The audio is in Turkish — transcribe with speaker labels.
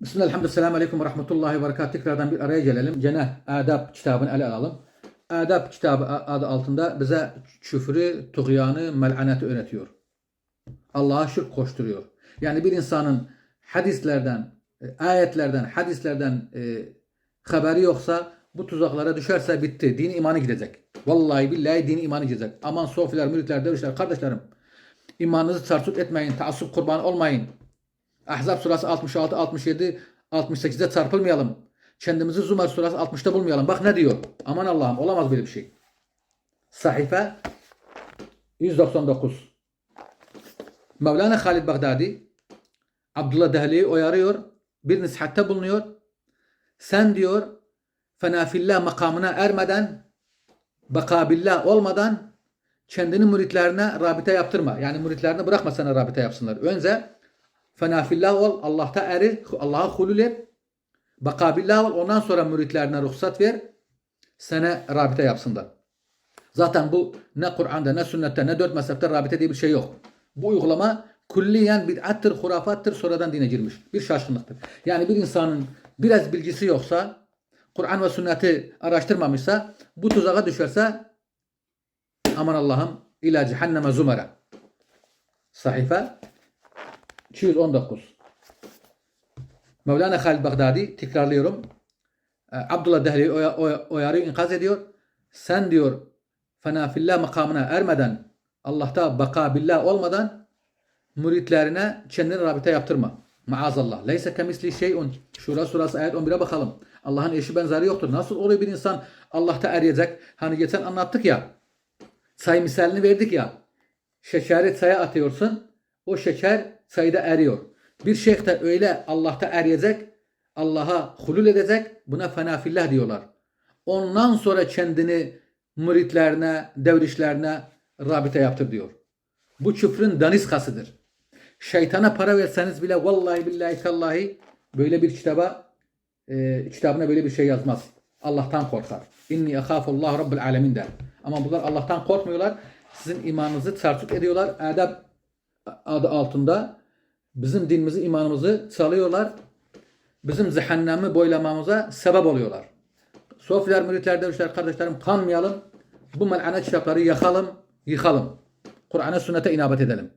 Speaker 1: Bismillah, elhamdülillah, selamun aleyküm ve rahmetullahi ve berekat. Tekrardan bir araya gelelim. Cenah Adab kitabını ele alalım. Adab kitabı adı altında bize küfrü, tuğyanı, mel'aneti öğretiyor. Allah'a şirk koşturuyor. Yani bir insanın hadislerden, e, ayetlerden, hadislerden e, haberi yoksa bu tuzaklara düşerse bitti. Dini imanı gidecek. Vallahi billahi dini imanı gidecek. Aman sofiler, müritler, dervişler, kardeşlerim. İmanınızı sarsut etmeyin. Taassup kurbanı olmayın. Ahzab surası 66, 67, 68'de çarpılmayalım. Kendimizi Zumar surası 60'ta bulmayalım. Bak ne diyor. Aman Allah'ım olamaz böyle bir şey. Sahife 199. Mevlana Halid Bagdadi Abdullah Dehli'yi uyarıyor. Bir nasihatte bulunuyor. Sen diyor fenafillah makamına ermeden bakabillah olmadan kendini müritlerine rabite yaptırma. Yani müritlerine bırakma sana rabite yapsınlar. Önce fenafillah ol. Allah'ta eri. Allah'a hulul et. Bakabillah ol. Ondan sonra müritlerine ruhsat ver. Sana rabite yapsınlar. Zaten bu ne Kur'an'da ne sünnette ne dört mezhepte rabite diye bir şey yok. Bu uygulama külliyen bid'attır, hurafattır, sonradan dine girmiş. Bir şaşkınlıktır. Yani bir insanın biraz bilgisi yoksa, Kur'an ve sünneti araştırmamışsa, bu tuzağa düşerse aman Allah'ım ila cehenneme zumara. Sahife 219. Mevlana Halid Bagdadi tekrarlıyorum. Ee, Abdullah Dehli'yi oya- oya- uyarıyor, ikaz ediyor. Sen diyor fenafillah makamına ermeden Allah'ta baka billah olmadan müritlerine kendini rabite yaptırma. Maazallah. Leyse kemisli şeyun. Şura surası ayet 11'e bakalım. Allah'ın eşi benzeri yoktur. Nasıl oluyor bir insan Allah'ta eriyecek? Hani geçen anlattık ya. Çay misalini verdik ya. Şekeri çaya atıyorsun. O şeker çayda eriyor. Bir şeyh de öyle Allah'ta eriyecek. Allah'a hulul edecek. Buna fenafillah diyorlar. Ondan sonra kendini müritlerine, devrişlerine rabite yaptır diyor. Bu küfrün daniskasıdır. Şeytana para verseniz bile vallahi billahi tallahi böyle bir kitaba e, kitabına böyle bir şey yazmaz. Allah'tan korkar. İnni ehafullah rabbul alemin der. Ama bunlar Allah'tan korkmuyorlar. Sizin imanınızı çarçut ediyorlar. Adab adı altında bizim dinimizi, imanımızı çalıyorlar. Bizim cehennemi boylamamıza sebep oluyorlar. Sofiler, müritler, dervişler, kardeşlerim kanmayalım. Bu mel'anet kitapları yakalım, yıkalım. Kur'an'a sünnete inabet edelim.